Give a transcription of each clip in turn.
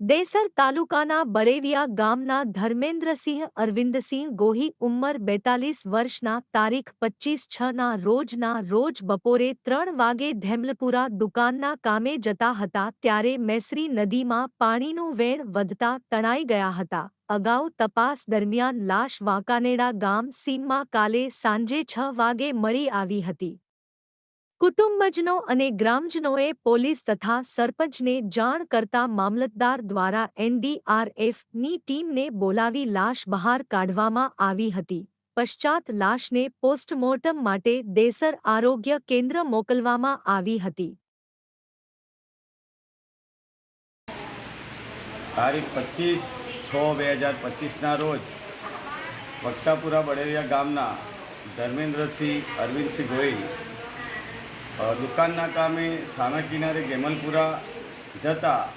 દેસર તાલુકાના બળેવિયા ગામના ધર્મેન્દ્રસિંહ અરવિંદસિંહ ગોહી ઉંમર બેતાલીસ વર્ષના તારીખ પચીસ છના રોજના રોજ બપોરે ત્રણ વાગે ધેમલપુરા દુકાનના કામે જતા હતા ત્યારે મેસરી નદીમાં પાણીનું વેણ વધતા તણાઈ ગયા હતા. અગાઉ તપાસ દરમિયાન લાશ વાંકાનેડા ગામ સીમમાં કાલે સાંજે છ વાગે મળી આવી હતી. કુટુંબજનો અને ગ્રામજનોએ પોલીસ તથા સરપંચને જાણ કરતા મામલતદાર દ્વારા એનડીઆરએફની ટીમને બોલાવી લાશ બહાર કાઢવામાં આવી હતી. પશ્ચાત લાશને પોસ્ટમોર્ટમ માટે દેસર આરોગ્ય કેન્દ્ર મોકલવામાં આવી હતી. તારીખ પચીસ છ બે હજાર પચીસના રોજ વક્તાપુરા બડેરિયા ગામના ધર્મેન્દ્રસિંહ અરવિંદસિંહ ગોહિલ દુકાનના કામે સાના કિનારે ગેમલપુરા જતા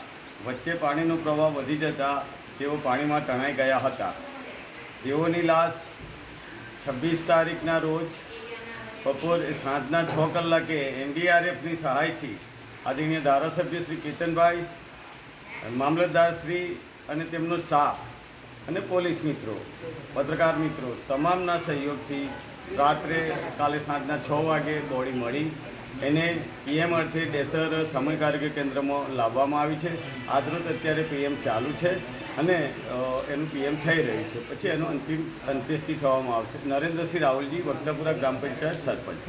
વચ્ચે પાણીનો પ્રવાહ વધી જતા તેઓ પાણીમાં તણાઈ ગયા હતા. તેઓની લાશ છવ્વીસ તારીખના રોજ બપોર સાંજના છ કલાકે એનડીઆરએફની સહાયથી આદરણીય ધારાસભ્ય શ્રી કેતનભાઈ, મામલતદાર શ્રી અને તેમનો સ્ટાફ અને પોલીસ મિત્રો, પત્રકાર મિત્રો, તમામના સહયોગથી રાત્રે કાલે સાંજના છ વાગે બોડી મળી. એને પીએમ અર્થે ડેસર સમય કાર્ય કેન્દ્રમાં લાવવામાં આવી છે. આજરોજ અત્યારે પીએમ ચાલુ છે અને એનું પીએમ થઈ રહ્યું છે. પછી એનું અંતિમ અંત્યેષ્ટિ થવામાં આવશે. નરેન્દ્રસિંહ રાહુલજી વક્તાપુરા ગ્રામ પંચાયત સરપંચ.